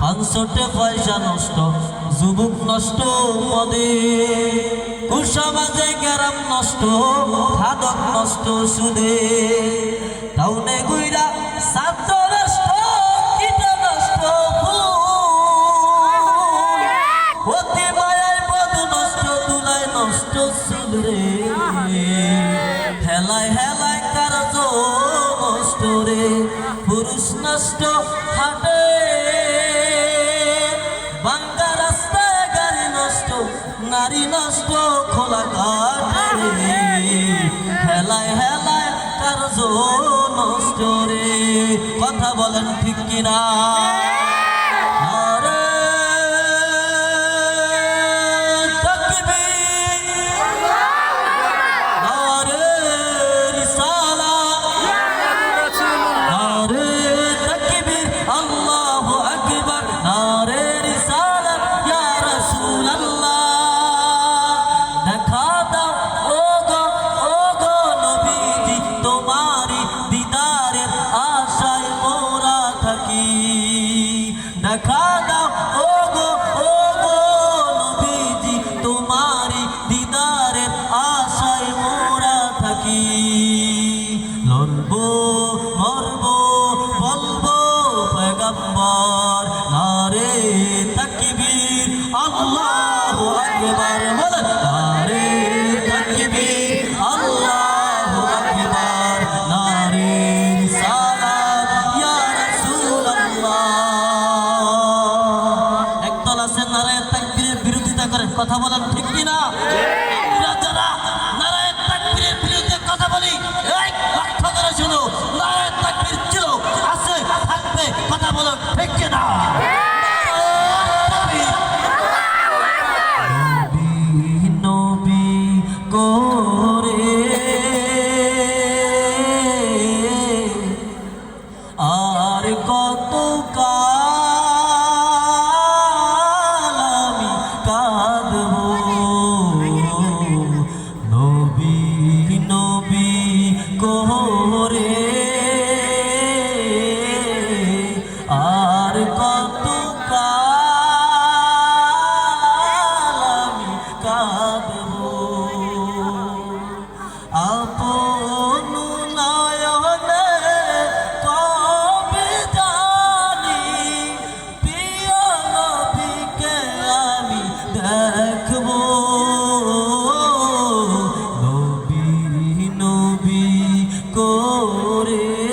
পাঁচশোটে পয়সা নষ্ট, যুবক নষ্ট পদে। কুসমাজে গ্যারাম নষ্ট খাদক নষ্ট সুদে। টাউনে গুইরা ছাত্র নষ্ট নষ্ট নষ্ট নষ্ট নষ্ট রে। পুরুষ নষ্ট, হাটে নষ্ট খোলা ঘাটে হেলায় হেলায় কার্য নষ্ট রে? কথা বলেন ঠিক কিনা? তোমারি দিদারের আশায় মোরা থাকি। দেখা দাও ও গো ও গো নবীজি, তোমারি দিদারের আশায় মোরা থাকি। লড়বো, মরবো, বলব পয়গম্বর, নারে তাকবীর, আল্লাহু আকবার, বলেন, নারে কথা বলেন ঠিক কি করে করে।